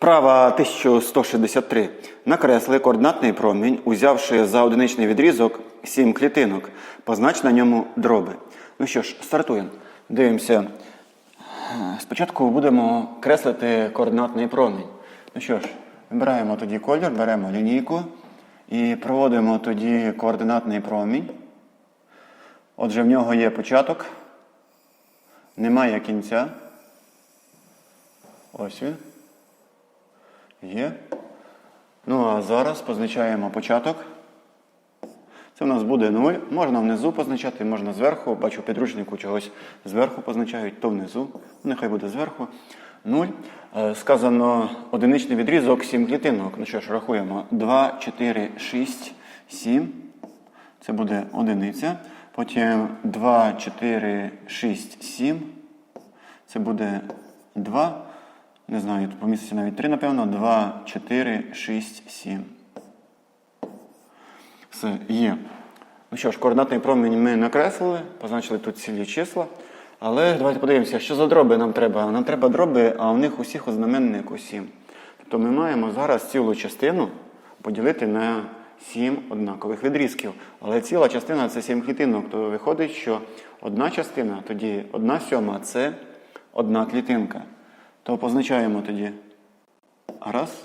Вправа 1163. Накресли координатний промінь, узявши за одиничний відрізок 7 клітинок. Познач на ньому дроби. Ну що ж, стартуємо. Дивимося. Спочатку будемо креслити координатний промінь. Ну що ж, вибираємо тоді колір, беремо лінійку і проводимо тоді координатний промінь. Отже, в нього є початок, немає кінця. Ось він. Є. Ну а зараз позначаємо початок. Це у нас буде 0. Можна внизу позначати, можна зверху. Бачу, в підручнику чогось зверху позначають, то внизу. Нехай буде зверху. 0. Е, Сказано одиничний відрізок 7 клітинок. Ну що ж, рахуємо. 2, 4, 6, 7. Це буде одиниця. Потім 2, 4, 6, 7. Це буде 2. Не знаю, тут поміститься навіть 3, напевно. 2, 4, 6, 7. Все, є. Ну що ж, координатний промінь ми накреслили, позначили тут цілі числа. Але давайте подивимося, що за дроби нам треба. Нам треба дроби, а у них усіх у знаменнику 7. Тобто ми маємо зараз цілу частину поділити на 7 однакових відрізків. Але ціла частина це 7 клітинок. То виходить, що одна частина, тоді одна сьома це одна клітинка. То позначаємо тоді раз,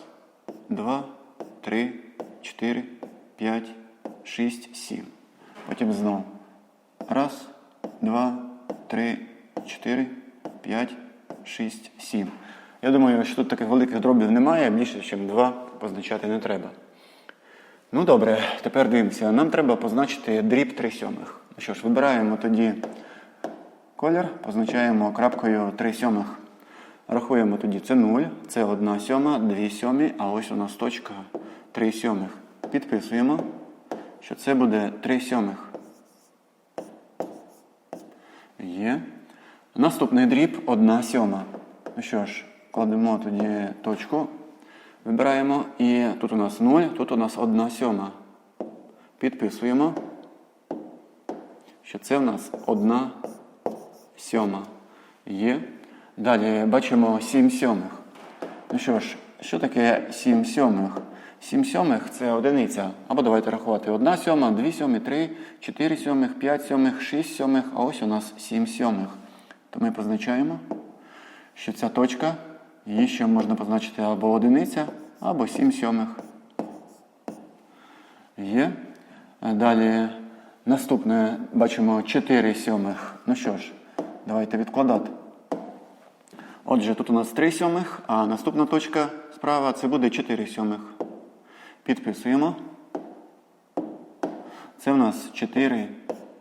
два, три, чотири, п'ять, шість, сім. Потім знову. Раз, два, три, чотири, п'ять, шість, сім. Я думаю, що тут таких великих дробів немає, більше, ніж два позначати не треба. Ну добре, тепер дивимося. Нам треба позначити дріб 3 сьомих. Ну що ж, вибираємо тоді колір, позначаємо крапкою 3 сьомих. Рахуємо тоді це 0, це 1 сьома, 2 сьомі, а ось у нас точка 3 сьомих. Підписуємо, що це буде 3 сьомих. Є. Наступний дріб 1 сьома. Ну що ж, кладемо тоді точку, вибираємо. І тут у нас 0, тут у нас 1 сьома. Підписуємо, що це в нас 1 сьома. Є. Далі бачимо 7 сьомих. Ну що ж, що таке 7 сьомих? 7 сьомих це одиниця. Або давайте рахувати. 1 сьома, 2 сьомі, 3, 4 сьомих, 5 сьомих, 6 сьомих, а ось у нас 7 сьомих. То ми позначаємо, що ця точка, її ще можна позначити або одиниця, або 7 сьомих. Є. Далі наступне бачимо 4 сьомих. Ну що ж, давайте відкладати. Отже, тут у нас 3 сьомих, а наступна точка справа це буде 4 сьомих. Підписуємо. Це у нас 4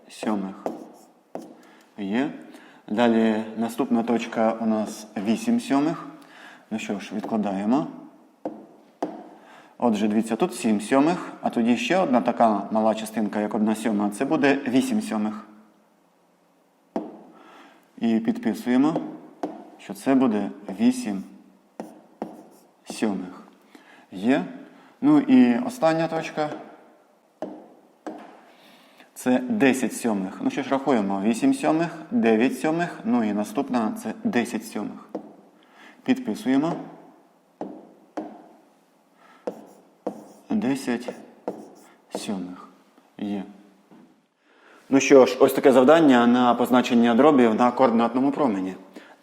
сьомих. Є. Далі наступна точка у нас 8 сьомих. Ну що ж, відкладаємо. Отже, дивіться, тут 7 сьомих, а тоді ще одна така мала частинка, як 1 сьома, це буде 8 сьомих. І підписуємо що це буде 8 сьомих. Є. Ну і остання точка. Це 10 сьомих. Ну що ж рахуємо? 8 сьомих, 9 сьомих, ну і наступна це 10 сьомих. Підписуємо. 10 сьомих. Є. Ну що ж, ось таке завдання на позначення дробів на координатному промені.